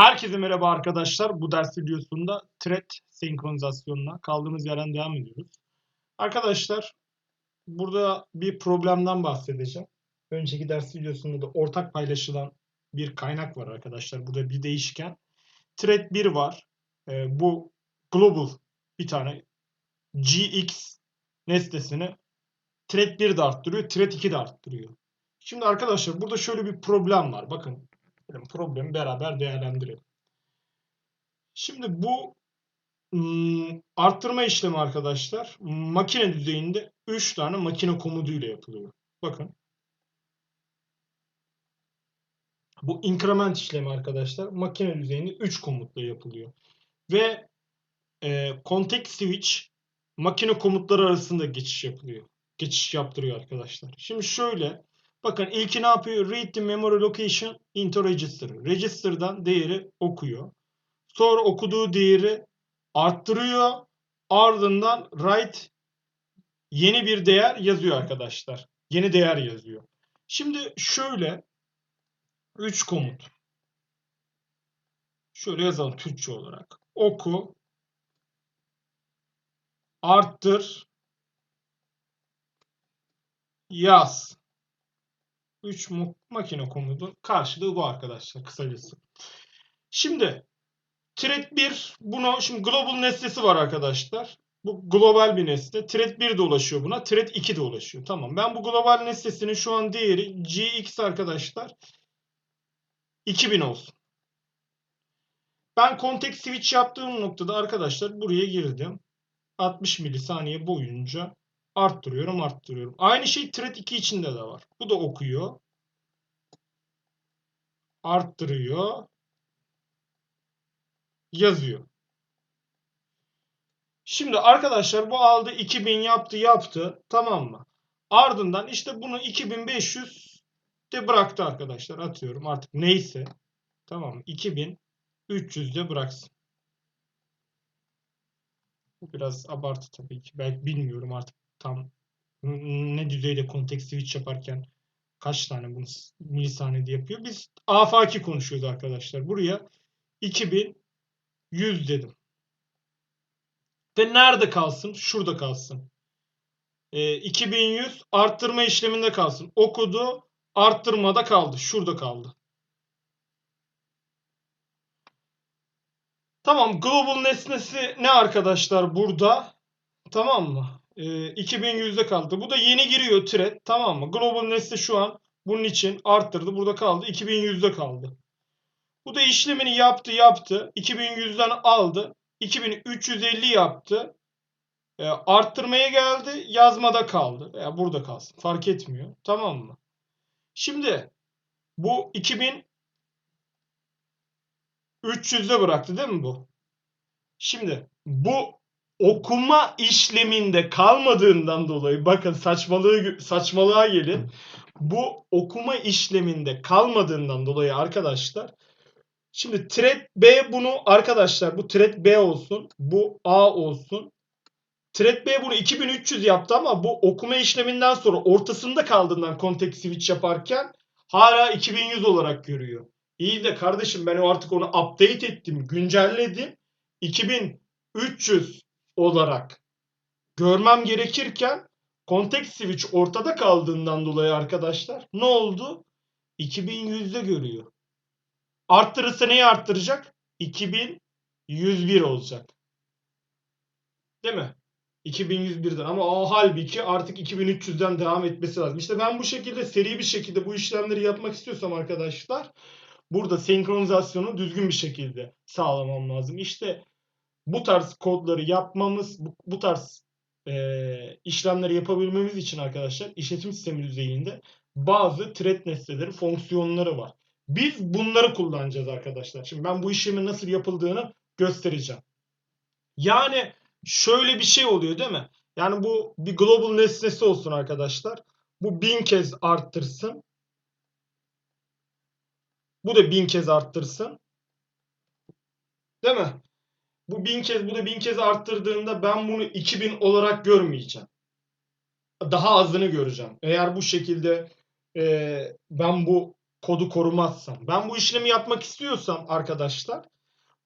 Herkese merhaba arkadaşlar. Bu ders videosunda thread senkronizasyonuna kaldığımız yerden devam ediyoruz. Arkadaşlar burada bir problemden bahsedeceğim. Önceki ders videosunda da ortak paylaşılan bir kaynak var arkadaşlar. Burada bir değişken. Thread 1 var. Ee, bu global bir tane GX nesnesini thread 1 de arttırıyor, thread 2 de arttırıyor. Şimdi arkadaşlar burada şöyle bir problem var. Bakın problemi beraber değerlendirelim. Şimdi bu arttırma işlemi arkadaşlar makine düzeyinde 3 tane makine komutu ile yapılıyor. Bakın. Bu increment işlemi arkadaşlar makine düzeyinde 3 komutla yapılıyor. Ve e, context switch makine komutları arasında geçiş yapılıyor. Geçiş yaptırıyor arkadaşlar. Şimdi şöyle Bakın ilki ne yapıyor? Read the memory location into register. Register'dan değeri okuyor. Sonra okuduğu değeri arttırıyor. Ardından write yeni bir değer yazıyor arkadaşlar. Yeni değer yazıyor. Şimdi şöyle 3 komut. Şöyle yazalım Türkçe olarak. Oku arttır yaz. 3 makine komutu karşılığı bu arkadaşlar kısacası. Şimdi thread 1 bunu şimdi global nesnesi var arkadaşlar. Bu global bir nesne. Thread 1 de ulaşıyor buna. Thread 2 de ulaşıyor. Tamam. Ben bu global nesnesinin şu an değeri gx arkadaşlar 2000 olsun. Ben context switch yaptığım noktada arkadaşlar buraya girdim. 60 milisaniye boyunca arttırıyorum, arttırıyorum. Aynı şey thread 2 içinde de var. Bu da okuyor. Arttırıyor. Yazıyor. Şimdi arkadaşlar bu aldı 2000 yaptı yaptı. Tamam mı? Ardından işte bunu 2500 de bıraktı arkadaşlar. Atıyorum artık neyse. Tamam mı? 2300 de bıraksın. Biraz abartı tabii ki. Belki bilmiyorum artık tam ne düzeyde context switch yaparken kaç tane bunu milisaniyede yapıyor. Biz afaki konuşuyoruz arkadaşlar. Buraya 2100 dedim. Ve nerede kalsın? Şurada kalsın. E, 2100 arttırma işleminde kalsın. Okudu, arttırmada kaldı. Şurada kaldı. Tamam, global nesnesi ne arkadaşlar burada? Tamam mı? E, 2100'de kaldı. Bu da yeni giriyor thread. Tamam mı? Global nesne şu an bunun için arttırdı. Burada kaldı. 2100'de kaldı. Bu da işlemini yaptı yaptı. 2100'den aldı. 2350 yaptı. E, arttırmaya geldi. Yazmada kaldı. Veya burada kalsın. Fark etmiyor. Tamam mı? Şimdi bu 2300'de bıraktı değil mi bu? Şimdi bu okuma işleminde kalmadığından dolayı bakın saçmalığı saçmalığa gelin. Bu okuma işleminde kalmadığından dolayı arkadaşlar şimdi thread B bunu arkadaşlar bu thread B olsun, bu A olsun. Thread B bunu 2300 yaptı ama bu okuma işleminden sonra ortasında kaldığından context switch yaparken hala 2100 olarak görüyor. İyi de kardeşim ben artık onu update ettim, güncelledim. 2300 olarak görmem gerekirken context switch ortada kaldığından dolayı arkadaşlar ne oldu? 2100'de görüyor. Arttırırsa neyi arttıracak? 2101 olacak. Değil mi? 2101'den ama o halbuki artık 2300'den devam etmesi lazım. İşte ben bu şekilde seri bir şekilde bu işlemleri yapmak istiyorsam arkadaşlar burada senkronizasyonu düzgün bir şekilde sağlamam lazım. İşte bu tarz kodları yapmamız, bu, bu tarz e, işlemleri yapabilmemiz için arkadaşlar işletim sistemi düzeyinde bazı thread nesneleri, fonksiyonları var. Biz bunları kullanacağız arkadaşlar. Şimdi ben bu işlemin nasıl yapıldığını göstereceğim. Yani şöyle bir şey oluyor değil mi? Yani bu bir global nesnesi olsun arkadaşlar. Bu bin kez arttırsın. Bu da bin kez arttırsın. Değil mi? Bu bin kez, bu da bin kez arttırdığında ben bunu 2000 olarak görmeyeceğim. Daha azını göreceğim. Eğer bu şekilde e, ben bu kodu korumazsam. Ben bu işlemi yapmak istiyorsam arkadaşlar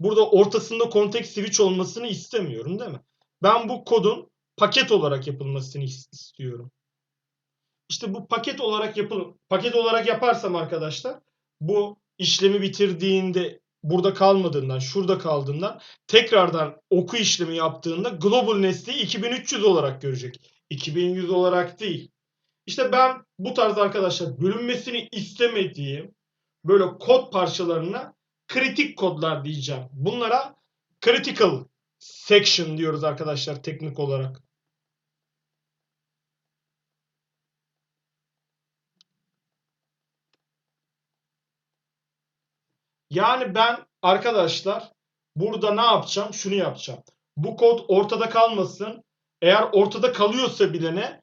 burada ortasında context switch olmasını istemiyorum değil mi? Ben bu kodun paket olarak yapılmasını is- istiyorum. İşte bu paket olarak yapıl paket olarak yaparsam arkadaşlar bu işlemi bitirdiğinde burada kalmadığından, şurada kaldığından tekrardan oku işlemi yaptığında global nesneyi 2300 olarak görecek. 2100 olarak değil. İşte ben bu tarz arkadaşlar bölünmesini istemediğim böyle kod parçalarına kritik kodlar diyeceğim. Bunlara critical section diyoruz arkadaşlar teknik olarak. Yani ben arkadaşlar burada ne yapacağım? Şunu yapacağım. Bu kod ortada kalmasın. Eğer ortada kalıyorsa bile ne?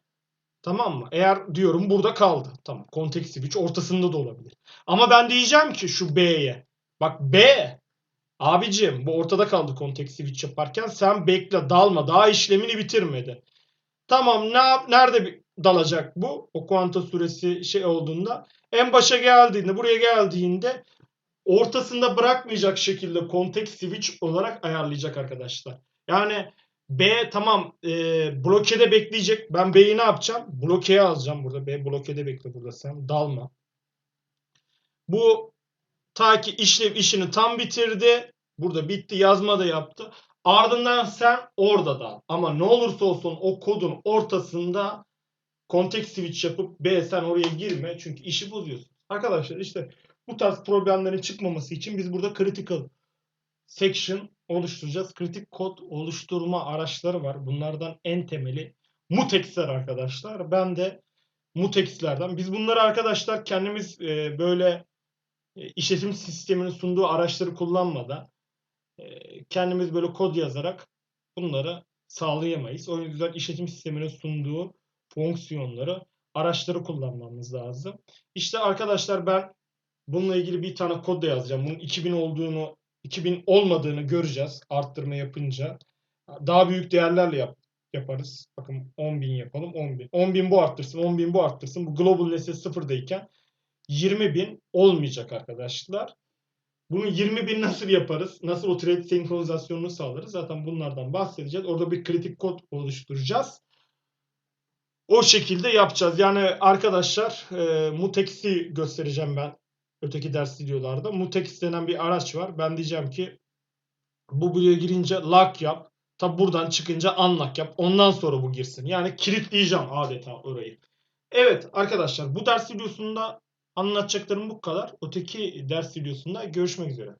Tamam mı? Eğer diyorum burada kaldı. Tamam. Context switch ortasında da olabilir. Ama ben diyeceğim ki şu B'ye. Bak B. Abicim bu ortada kaldı context switch yaparken. Sen bekle dalma. Daha işlemini bitirmedi. Tamam ne nerede dalacak bu? O kuanta süresi şey olduğunda. En başa geldiğinde buraya geldiğinde ortasında bırakmayacak şekilde context switch olarak ayarlayacak arkadaşlar. Yani B tamam e, blokede bekleyecek. Ben B'yi ne yapacağım? Blokeye alacağım burada. B blokede bekle burada sen. Dalma. Bu ta ki işlev işini tam bitirdi. Burada bitti. Yazma da yaptı. Ardından sen orada dal. Ama ne olursa olsun o kodun ortasında context switch yapıp B sen oraya girme. Çünkü işi bozuyorsun. Arkadaşlar işte bu tarz problemlerin çıkmaması için biz burada critical section oluşturacağız. Kritik kod oluşturma araçları var. Bunlardan en temeli mutex'ler arkadaşlar. Ben de mutex'lerden. Biz bunları arkadaşlar kendimiz e, böyle e, işletim sisteminin sunduğu araçları kullanmadan e, kendimiz böyle kod yazarak bunları sağlayamayız. O yüzden işletim sisteminin sunduğu fonksiyonları, araçları kullanmamız lazım. İşte arkadaşlar ben bununla ilgili bir tane kod da yazacağım. Bunun 2000 olduğunu 2000 olmadığını göreceğiz arttırma yapınca. Daha büyük değerlerle yap, yaparız. Bakın 10.000 yapalım 10.000. 10.000 bu arttırsın 10.000 bu arttırsın. Bu global nesne sıfırdayken 20.000 olmayacak arkadaşlar. Bunu 20.000 nasıl yaparız? Nasıl o thread senkronizasyonunu sağlarız? Zaten bunlardan bahsedeceğiz. Orada bir kritik kod oluşturacağız. O şekilde yapacağız. Yani arkadaşlar e, Mutex'i göstereceğim ben öteki ders videolarda. Mutex denen bir araç var. Ben diyeceğim ki bu buraya girince lock yap. Tabi buradan çıkınca unlock yap. Ondan sonra bu girsin. Yani kilitleyeceğim adeta orayı. Evet arkadaşlar bu ders videosunda anlatacaklarım bu kadar. Öteki ders videosunda görüşmek üzere.